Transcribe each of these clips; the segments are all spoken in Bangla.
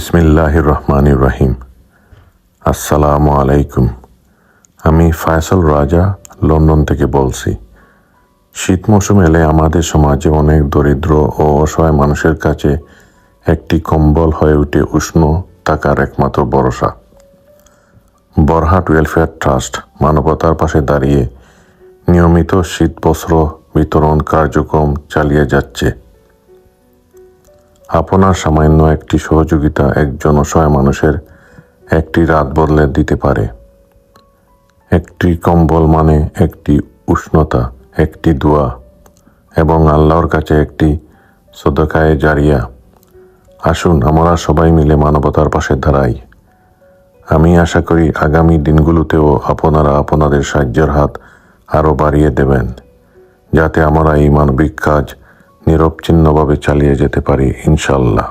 বিসমিল্লাহির রহমানির রহিম আসসালামু আলাইকুম আমি ফায়সাল রাজা, লন্ডন থেকে বলছি। শীত মৌসুম এলে আমাদের সমাজে অনেক দরিদ্র ও অসহায় মানুষের কাছে একটি কম্বল হয়ে ওঠে উষ্ণ থাকার একমাত্র ভরসা। বরহাট ওয়েলফেয়ার ট্রাস্ট মানবতার পাশে দাঁড়িয়ে নিয়মিত শীত বস্ত্র বিতরণ কার্যক্রম চালিয়ে যাচ্ছে। আপনার সামান্য একটি সহযোগিতা একজন অসহায় মানুষের একটি রাত বদলে দিতে পারে। একটি কম্বল মানে একটি উষ্ণতা, একটি দোয়া এবং আল্লাহর কাছে একটি সদকায়ে জারিয়া। আসুন, আমরা সবাই মিলে মানবতার পাশে দাঁড়াই। আমি আশা করি আগামী দিনগুলোতেও আপনারা আপনাদের সাহায্যের হাত আরও বাড়িয়ে দেবেন, যাতে আমরা এই মানবিক কাজ নিরবচ্ছিন্নভাবে চালিয়ে যেতে পারি ইনশাল্লাহ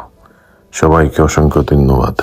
সবাইকে অসংখ্য ধন্যবাদ।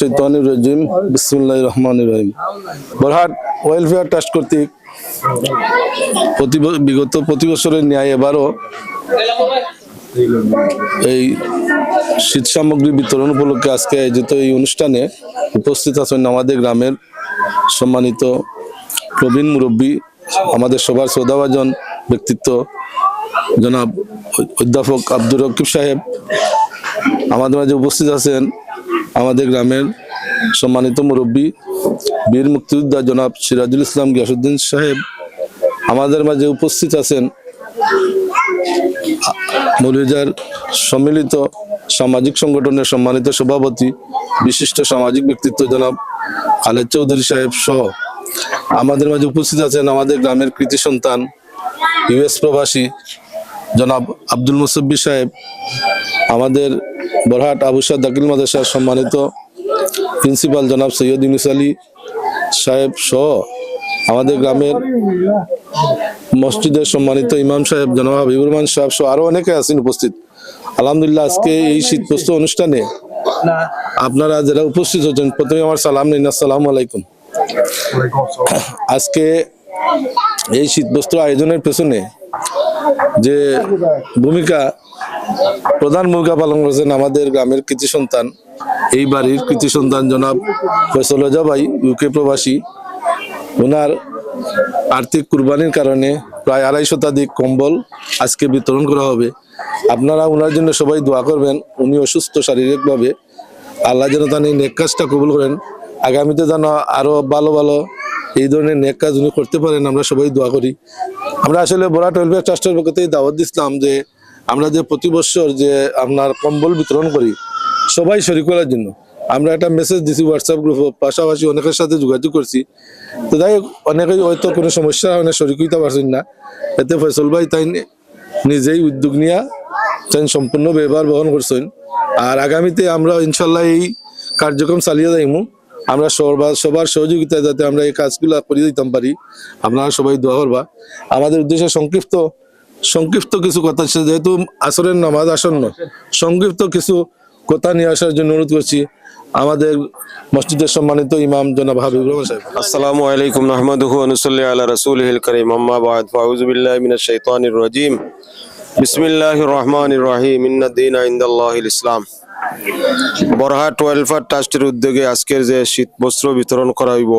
আউজুবিল্লাহিমিনাশাইতানির বিসমুল্লাহ রহমান রহিম। বরহাট ওয়েলফেয়ার ট্রাস্ট কর্তৃক প্রতি বিগত প্রতি বছরের ন্যায় এবারও এই শীত সামগ্রী বিতরণ উপলক্ষে আজকে আয়োজিত এই অনুষ্ঠানে উপস্থিত আছেন আমাদের গ্রামের সম্মানিত প্রবীণ মুরব্বী, আমাদের সবার শ্রদ্ধাভাজন ব্যক্তিত্ব জনাব অধ্যাপক আব্দুর রকিব সাহেব। আমাদের মাঝে উপস্থিত আছেন আমাদের গ্রামের সম্মানিত মুরব্বী বীর মুক্তিযোদ্ধা জনাব সিরাজুল ইসলাম গিয়াসুদ্দিন সাহেব আমাদের মাঝে উপস্থিত আছেন। মৌলিজার সম্মিলিত সামাজিক সংগঠনের সম্মানিত সভাপতি, বিশিষ্ট সামাজিক ব্যক্তিত্ব জনাব খালেদ চৌধুরী সাহেব সহ আমাদের মাঝে উপস্থিত আছেন আমাদের গ্রামের কৃতি সন্তান ইউএস প্রবাসী জনাব আব্দুল মুসব্বি সাহেব, আমাদের বরহাট আবুসাদ দাকিল মাদ্রাসার সম্মানিত প্রিন্সিপাল জনাব সৈয়দ ইউনুস আলী সাহেব সহ আমাদের গ্রামের মসজিদের সম্মানিত ইমাম সাহেব, জনাব হাবিবুর রহমান সাহেব সহ আরও অনেকে আছেন উপস্থিত। আলহামদুলিল্লাহ, আজকে এই শীতগ্রস্ত অনুষ্ঠানে আপনারা যারা উপস্থিত হচ্ছেন প্রথমে আমার সালাম নিন। আসসালামু আলাইকুম। আজকে এই শীতবস্ত্র আয়োজনের পেছনে যে ভূমিকা, প্রধান ভূমিকা পালন করেছেন আমাদের গ্রামের কৃতি সন্তান, এই বাড়ির কৃতি সন্তান জনাব ফয়সল রেজা ভাই ইউকে প্রবাসী। ওনার আর্থিক কুরবানির কারণে প্রায় আড়াই শতাধিক কম্বল আজকে বিতরণ করা হবে। আপনারা ওনার জন্য সবাই দোয়া করবেন, উনি অসুস্থ শারীরিকভাবে। আল্লাহ যেন তার এই নেক কাজটা কবুল করেন। আগামীতে যেন আরও ভালো ভালো এই ধরনের নেক কাজ উনি করতে পারেন, আমরা সবাই দোয়া করি। আমরা আসলে বরাট ওয়েলফেয়ার ট্রাস্টের পক্ষ থেকে দাওয়াত দিচ্ছিলাম যে আমরা যে প্রতি বছর যে আপনার কম্বল বিতরণ করি সবাই শরীর করার জন্য। আমরা একটা মেসেজ দিছি হোয়াটসঅ্যাপ গ্রুপ পাশাপাশি অনেকের সাথে যোগাযোগ করছি। তো তাই অনেকেই হয়তো কোনো সমস্যা মানে শরীর হইতে পারছেন না। এতে ফয়সল ভাই তাই নিজেই উদ্যোগ নিয়া তাই সম্পূর্ণ ব্যবহার বহন করছেন। আর আগামীতে আমরা ইনশাল্লাহ এই কার্যক্রম চালিয়ে যাইমু। আমরা সবার সবার সহযোগিতা যাতে আমরা এই কাজগুলো করে দিতাম পারি আপনারা সবাই দোয়া করবা। আমাদের উদ্দেশ্যে সংক্ষিপ্ত সংক্ষিপ্ত কিছু কথা যেহেতু আসরের নামাজ আসন্ন, সংক্ষিপ্ত কিছু কথা নিয়ে আসার জন্য অনুরোধ করছি আমাদের মসজিদের সম্মানিত ইমাম জনাব হাবিব রহমান সাহেব। আসসালামু আলাইকুম আহমদুহু অনুসল্লি আলা রাসূলিহিল কারীম, আম্মা বাদ, ফাউযু বিল্লাহি মিনাশ শাইতানির বিসমিল্লাহ রহমান রহমানির রহিম দিন দীন ইনদাল্লাহিল ইসলাম। বরহা টুয়েলফার ট্রাস্টের উদ্যোগে আজকের যে শীত বস্ত্র বিতরণ করা হইব,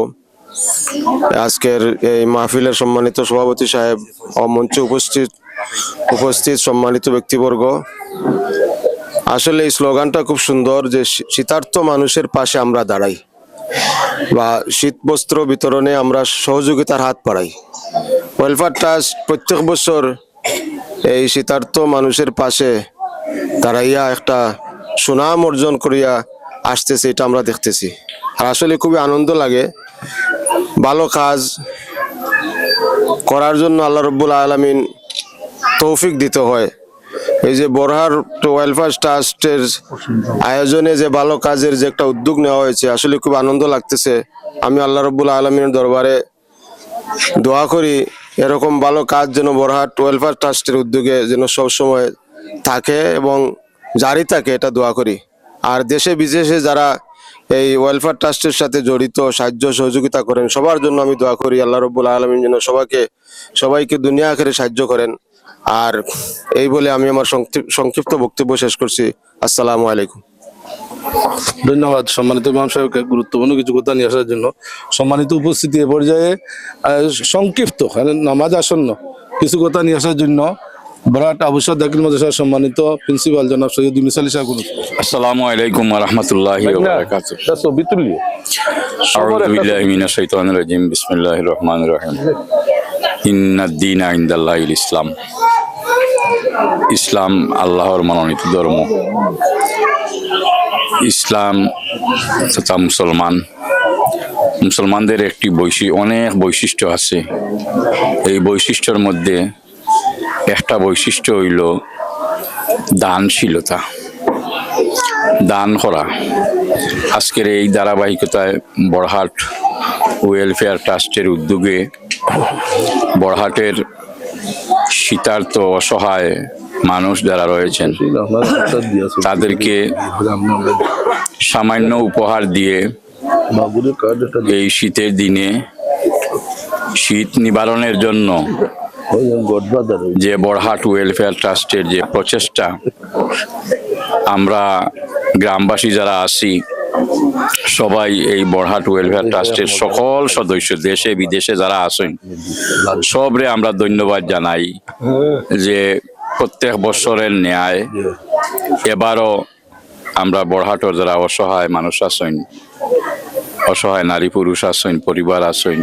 আজকের এই মাহফিলের সম্মানিত সভাপতি সাহেব ও মঞ্চে উপস্থিত উপস্থিত সম্মানিত ব্যক্তিবর্গ। আসলে এই স্লোগানটা খুব সুন্দর যে শীতার্থ মানুষের পাশে আমরা দাঁড়াই বা শীত বস্ত্র বিতরণে আমরা সহযোগিতার হাত পাড়াই ওয়েলফার ট্রাস্ট প্রত্যেক বছর এই শীতার্থ মানুষের পাশে দাঁড়াইয়া একটা সুনাম অর্জন করিয়া আসতেছে, এটা আমরা দেখতেছি। আর আসলে খুবই আনন্দ লাগে। ভালো কাজ করার জন্য আল্লাহ রব্বুল আলমিন তৌফিক দিতে হয়। এই যে বরহার ওয়েলফেয়ার ট্রাস্টের আয়োজনে যে ভালো কাজের যে একটা উদ্যোগ নেওয়া হয়েছে, আসলে খুব আনন্দ লাগতেছে। আমি আল্লাহ রব্বুল আলমিনের দরবারে দোয়া করি, এরকম ভালো কাজ যেন বরহাট ওয়েলফেয়ার ট্রাস্টের উদ্যোগে যেন সবসময় থাকে এবং জারি থাকে, এটা দোয়া করি। আর দেশে বিদেশে যারা এই ওয়েলফেয়ার ট্রাস্টের সাথে জড়িত, সাহায্য, সহযোগিতা করেন, সবার জন্য আমি দোয়া করি, আল্লাহ রব্বুল আলমিন জন্য সবাইকে সবাইকে দুনিয়া আখেরে সাহায্য করেন। আর এই বলে আমি আমার সংক্ষিপ্ত বক্তব্য শেষ করছি। আসসালামু আলাইকুম। ধন্যবাদ সম্মানিত ইমাম সাহেবকে গুরুত্বপূর্ণ কিছু কথা নিয়ে আসার জন্য। সম্মানিত উপস্থিতি এ পর্যায়ে সংক্ষিপ্ত নামাজ আসন্ন, কিছু কথা নিয়ে আসার জন্য বরাট আবুসাদ দাকিল মাদ্রাসার সম্মানিত প্রিন্সিপাল জনাব সৈয়দ ইউনুস আলী গুরু। আসসালামু আলাইকুম রহমতুল্লাহি ওয়া বারাকাতুহু। ছবি তুলিও আউযু বিল্লাহি মিনাশ শাইতানির রাজিম বিসমিল্লাহির রহমানির রহিম। ইন্নাদ দীনা ইনদাল্লাহিল ইসলাম। ইসলাম আল্লাহর মনোনীত ধর্ম। ইসলাম তথা মুসলমান। মুসলমানদের একটি বৈশি অনেক বৈশিষ্ট্য আছে। এই বৈশিষ্ট্যের মধ্যে একটা বৈশিষ্ট্য হইল দানশীলতা, দান করা। আজকের এই ধারাবাহিকতায় বড়হাট ওয়েলফেয়ার ট্রাস্টের উদ্যোগে বড়হাটের শীতার্থ অসহায় মানুষ যারা রয়েছেন, তাদেরকে সামান্য উপহার দিয়ে এই শীতের দিনে শীত নিবারণের জন্য যে বড়হাট ওয়েলফেয়ার ট্রাস্টের যে প্রচেষ্টা, আমরা গ্রামবাসী যারা আছি, সবাই এই বড়হাট ওয়েলফেয়ার ট্রাস্টের সকল সদস্য, দেশে, বিদেশে যারা আছেন, সবরে আমরা ধন্যবাদ জানাই যে প্রত্যেক বছরের ন্যায় এবারও আমরা বড়হাটর যারা অসহায় মানুষ আছেন অসহায় নারী, পুরুষ আসইন পরিবার আসইন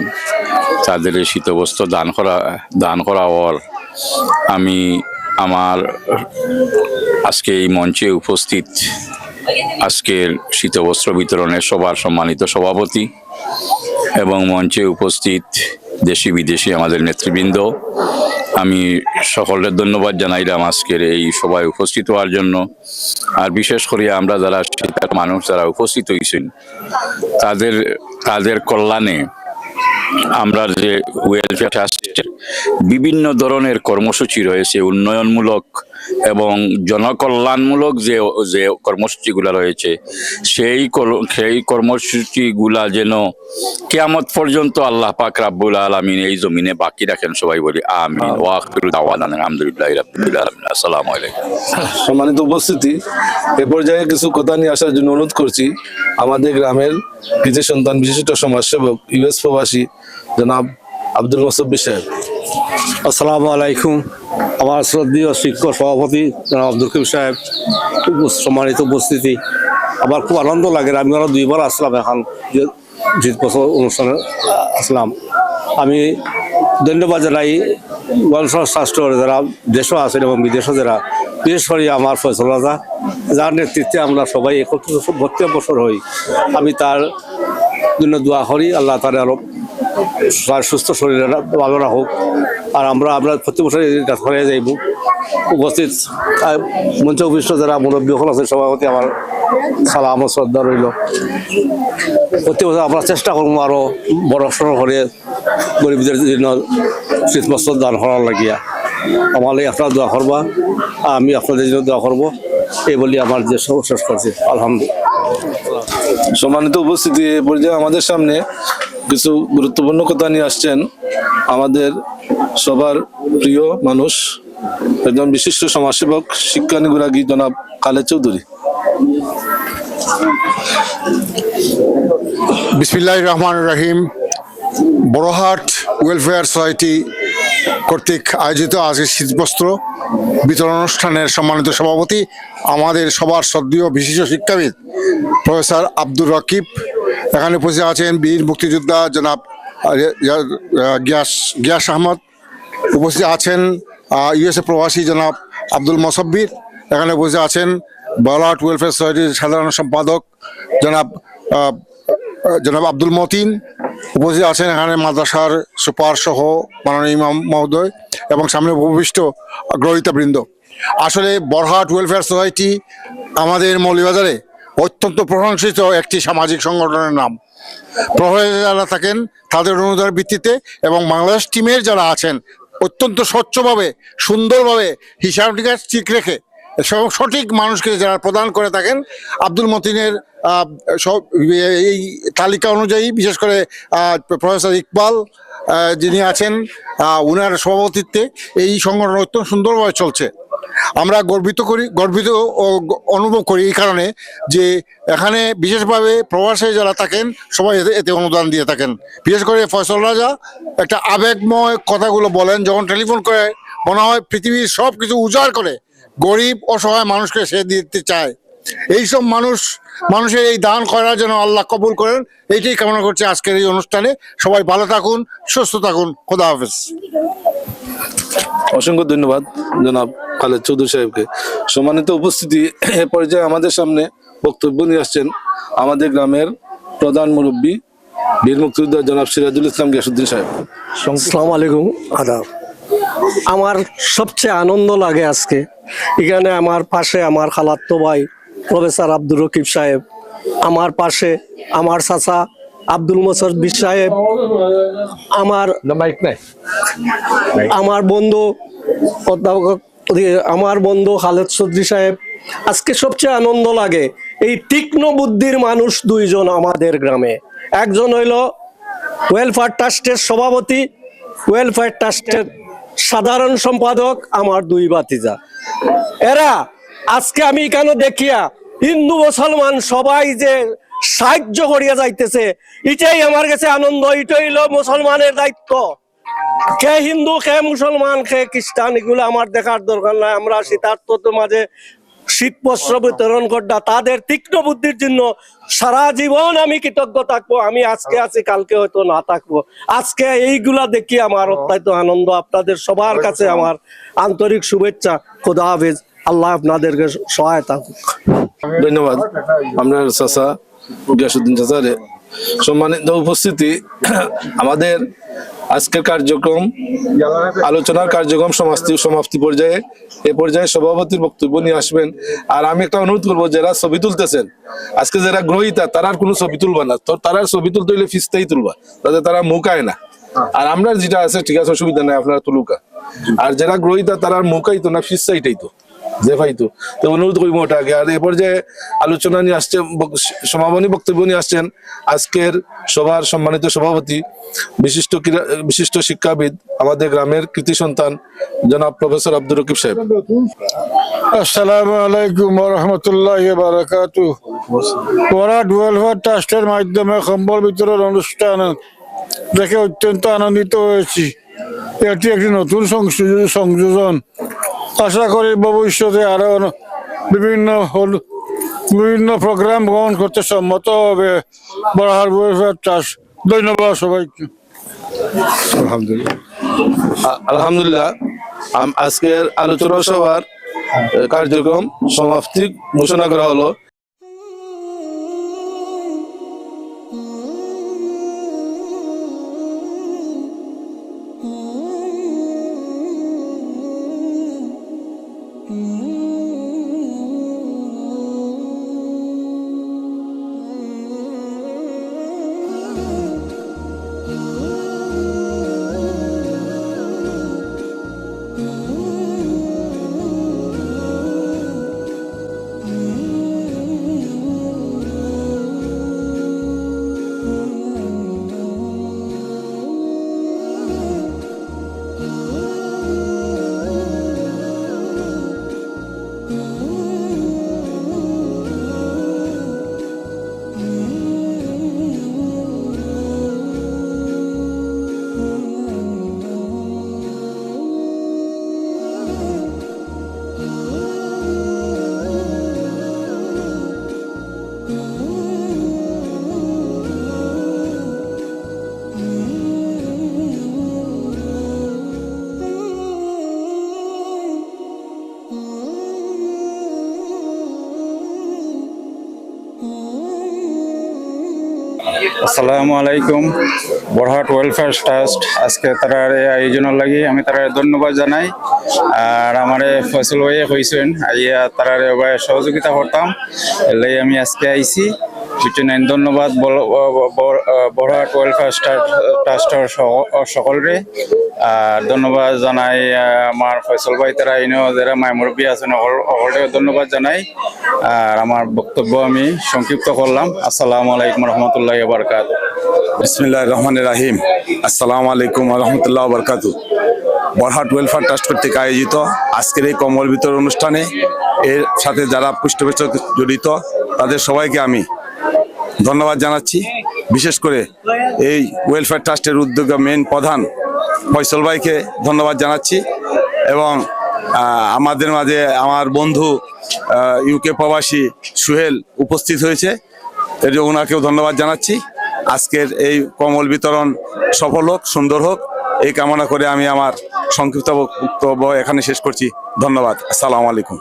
তাদের এই শীতবস্ত্র দান করা দান করা ওর আমি আমার আজকে এই মঞ্চে উপস্থিত আজকের শীতবস্ত্র বিতরণের সবার সম্মানিত সভাপতি এবং মঞ্চে উপস্থিত দেশি বিদেশি আমাদের নেতৃবৃন্দ। আমি সকলের ধন্যবাদ জানাইলাম আজকের এই সভায় উপস্থিত হওয়ার জন্য। আর বিশেষ করে আমরা যারা শীতের মানুষ যারা উপস্থিত হয়েছেন, তাদের তাদের কল্যাণে আমরা যে ওয়েলফেয়ার বিভিন্ন ধরনের কর্মসূচি রয়েছে, উন্নয়নমূলক এবং জনকল্যাণমূলক যে যে কর্মসূচিগুলো রয়েছে সেই সেই কর্মসূচিগুলা যেন কেয়ামত পর্যন্ত আল্লাহ পাক রাব্বুল আলামিন এই জমিনে বাকি রাখেন সবাই বলি আমিন। দাওয়ানা আলহামদুলিল্লাহ রাব্বিল আলামিন। আসসালামু আলাইকুম। সম্মানিত উপস্থিতি এ পর্যায়ে কিছু কথা নিয়ে আসার জন্য অনুরোধ করছি। আমাদের গ্রামের কৃতি সন্তান বিশিষ্ট সমাজসেবক ইউএস প্রবাসী জনাব আব্দুল মসব্বি সাহেব। আসসালামু আলাইকুম। আমার শ্রদ্ধীয় শিক্ষক সভাপতি আব্দুল করিম সাহেব সম্মানিত উপস্থিতি। আমার খুব আনন্দ লাগে আমি আরও দুইবার আসলাম এখন জিত বছর অনুষ্ঠানে আসলাম। আমি ধন্যবাদ জানাই ওয়ালসার শাস্ত্র যারা দেশও আছেন এবং বিদেশও যারা, বিশেষ করে আমার ফয়সল রাজা, যার নেতৃত্বে আমরা সবাই একত্রিত বত্রিশ বছর হই। আমি তার জন্য দোয়া করি, আল্লাহ তার আরও সুস্থ শরীরে ভালো রাখুক। আর আমরা আমরা প্রতি বছর করে যাইব উপস্থিত মঞ্চ উপস্থিত যারা মুরব্বী হল আছে সভাপতি আমার সালাম আমার শ্রদ্ধা রইল। প্রতি বছর আমরা চেষ্টা করব আরও বড় সড়ো করে গরিবদের জন্য শীতবস্ত্র দান করার লাগিয়া। আমার লাগি আপনারা দোয়া করবা, আমি আপনাদের জন্য দোয়া করব। এই বলি আমার যে শেষ করছি। আলহামদুলিল্লাহ। সম্মানিত উপস্থিতি পর্যায়ে আমাদের সামনে কিছু গুরুত্বপূর্ণ কথা নিয়ে আসছেন আমাদের সবার প্রিয় মানুষ, একজন বিশিষ্ট সমাজসেবক শিক্ষানুরাগী জনাব খালেদ চৌধুরী। বিসমিল্লাহ রহমান রহিম। বড়হাট ওয়েলফেয়ার সোসাইটি কর্তৃক আয়োজিত আজকের শীতবস্ত্র বিতরণ অনুষ্ঠানের সম্মানিত সভাপতি আমাদের সবার শ্রদ্ধীয় বিশিষ্ট শিক্ষাবিদ প্রফেসর আব্দুর রকিব। এখানে উপস্থিত আছেন বীর মুক্তিযোদ্ধা জনাব গিয়াস গিয়াস আহমদ। উপস্থিত আছেন ইউএসএ প্রবাসী জনাব আব্দুল মসব্বির। এখানে উপস্থিত আছেন বলাট ওয়েলফেয়ার সোসাইটির সাধারণ সম্পাদক জনাব জনাব আব্দুল মতিন। উপস্থিত আছেন এখানে মাদ্রাসার সুপার সহ মাননীয় ইমাম মহোদয় এবং সামনে উপবিষ্ট গ্রহিতাবৃন্দ। আসলে বরহাট ওয়েলফেয়ার সোসাইটি আমাদের মৌলিবাজারে অত্যন্ত প্রশংসিত একটি সামাজিক সংগঠনের নাম। প্রভাবে যারা থাকেন, তাদের অনুদানের ভিত্তিতে এবং বাংলাদেশ টিমের যারা আছেন, অত্যন্ত স্বচ্ছভাবে, সুন্দরভাবে হিসাব নিকাশ ঠিক রেখে সঠিক মানুষকে যারা প্রদান করে থাকেন, আব্দুল মতিনের সব, এই তালিকা অনুযায়ী, বিশেষ করে প্রফেসর ইকবাল যিনি আছেন উনার সভাপতিত্বে এই সংগঠন অত্যন্ত সুন্দরভাবে চলছে। আমরা গর্বিত করি, গর্বিত অনুভব করি এই কারণে যে এখানে বিশেষভাবে প্রবাসে যারা থাকেন, সবাই এতে অনুদান দিয়ে থাকেন। বিশেষ করে ফয়সল রাজা একটা আবেগময় কথাগুলো বলেন, যখন টেলিফোন করে, মনে হয় পৃথিবীর সব কিছু উজাড় করে, গরিব, অসহায় মানুষকে সে দিতে চায়। এইসব মানুষ, মানুষের এই দান করার জন্য আল্লাহ কবুল করেন, এইটাই কামনা করছে আজকের এই অনুষ্ঠানে। সবাই ভালো থাকুন, সুস্থ থাকুন। খোদা হাফেজ। অসংখ্য ধন্যবাদ, জনাব খালেদ চৌধুরী সাহেবকে। সম্মানিত উপস্থিতি, এ পর্যায়ে আমাদের সামনে বক্তব্য নিয়ে আসছেন আমাদের গ্রামের প্রধান মুরব্বী বীর মুক্তিযোদ্ধা জনাব সিরাজুল ইসলাম গিয়াসুদ্দিন সাহেব। আসসালামু আলাইকুম, আদাব। আমার সবচেয়ে আনন্দ লাগে আজকে। এখানে আমার পাশে আমার খালাত্তো ভাই, প্রফেসর আব্দুর রকিব সাহেব। আমার পাশে আমার চাচা আব্দুল মোসরবি সাহেব আমার আমার বন্ধু অধ্যাপক আমার বন্ধু খালেদ চৌধুরী সাহেব আজকে সবচেয়ে আনন্দ লাগে এই তীক্ষ্ণ বুদ্ধির মানুষ দুইজন আমাদের গ্রামে। একজন হইল ওয়েলফেয়ার ট্রাস্টের সভাপতি ওয়েলফেয়ার ট্রাস্টের সাধারণ সম্পাদক আমার দুই বাতিজা এরা আজকে আমি কেন দেখিয়া হিন্দু মুসলমান সবাই যে সাহায্য করিয়া যাইতেছে। এটাই আমার কাছে আনন্দ এটাই হইল মুসলমানের দায়িত্ব। কে হিন্দু কে মুসলমান কে খ্রিস্টান এগুলো আমার দেখার দরকার নাই। আমরা শীতার্থ মাঝে শীত বস্ত্র বিতরণ করডা তাদের তীক্ষ্ণ বুদ্ধির জন্য সারা জীবন আমি কৃতজ্ঞ থাকব আমি আজকে আছি কালকে হয়তো না থাকব। আজকে এইগুলা দেখি আমার অত্যন্ত আনন্দ। আপনাদের সবার কাছে আমার আন্তরিক শুভেচ্ছা। খোদা হাফেজ। আল্লাহ আপনাদেরকে সহায়তা। ধন্যবাদ। আপনার চাচা। গিয়াসুদ্দিন চাচারে সম্মানিত উপস্থিতি। আমাদের আজকের কার্যক্রম, আলোচনার কার্যক্রম সমাপ্তি সমাপ্তি পর্যায়ে, এ পর্যায়ে সভাপতির বক্তব্য নিয়ে আসবেন। আর আমি একটা অনুরোধ করব, যারা ছবি তুলতেছেন, আজকে যারা গ্রহিতা, তারা আর কোনো ছবি তুলবা না। তারা ছবি তুলতে হইলে ফিসতেই তুলবা, তাতে তারা মুখায় না। আর আমরা যেটা আছে, ঠিক আছে, অসুবিধা নাই, আপনারা তুলুকা। আর যারা গ্রহিতা, তারা মুখাই তো না ফিস চাইটাই তো যে তো। অনুরোধ করব ওটাকে আর এ পর্যায়ে আলোচনা নিয়ে আসছে সমাপনী বক্তব্য নিয়ে আসছেন আজকের সভার সম্মানিত সভাপতি, বিশিষ্ট বিশিষ্ট শিক্ষাবিদ, আমাদের গ্রামের কৃতি সন্তান, জনাব প্রফেসর আব্দুর রকিব সাহেব। আলাইকুম রহমতুল্লাহ ওয়েলফেয়ার ট্রাস্টের মাধ্যমে কম্বল বিতরণ অনুষ্ঠান দেখে অত্যন্ত আনন্দিত হয়েছি। এটি একটি নতুন সংযোজন। আশা করি ভবিষ্যতে আরও বিভিন্ন বিভিন্ন প্রোগ্রাম গ্রহণ করতে সম্মত হবে। ট্রাস্ট ধন্যবাদ সবাইকে। আ- আলহামদুলিল্লাহ। আজকের আলোচনা সভার কার্যক্রম সমাপ্তি ঘোষণা করা হলো। আসসালামু আলাইকুম। বরহাট ওয়েলফেয়ার ট্রাস্ট আজকে তারা আয়োজনের লাগি আমি তারা ধন্যবাদ জানাই। আর আমার ফসল ভাইয়ে হয়েছেন আইয়া তারা সহযোগিতা করতাম। এলাই আমি আজকে আইছি। নাইন ধন্যবাদ বল- ব- ব- বড়হাট ওয়েলফেয়ার ট্রাস্টের সকলরে। আর ধন্যবাদ জানাই আমার ফসল ভাই তারা ইনো যারা মাইমুরব্বী আছেন সকলকে ধন্যবাদ জানাই। আর আমার বক্তব্য আমি সংক্ষিপ্ত করলাম। আসসালামু আলাইকুম রহমতুল্লাহ বারকাত। বিসমিল্লাহ রহমান রাহিম। আসসালামু আলাইকুম রহমতুল্লাহ বরকাত। বরহাট ওয়েলফেয়ার ট্রাস্ট কর্তৃক আয়োজিত আজকের এই কম্বল বিতরণ অনুষ্ঠানে এর সাথে যারা পৃষ্ঠপোষক জড়িত, তাদের সবাইকে আমি ধন্যবাদ জানাচ্ছি। বিশেষ করে এই ওয়েলফেয়ার ট্রাস্টের উদ্যোগে মেন প্রধান ফয়সল ভাইকে ধন্যবাদ জানাচ্ছি এবং আমাদের মাঝে আমার বন্ধু ইউকে প্রবাসী সুহেল উপস্থিত হয়েছে। এর ওনাকেও ধন্যবাদ জানাচ্ছি। আজকের এই কমল বিতরণ সফল হোক, সুন্দর হোক, এই কামনা করে আমি আমার সংক্ষিপ্ত বক্তব্য এখানে শেষ করছি। ধন্যবাদ। আসসালামু আলাইকুম।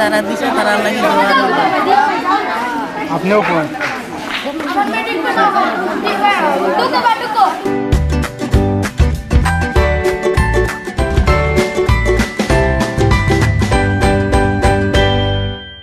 जरा दिशे तरह लगे अपने ऊपर तो तो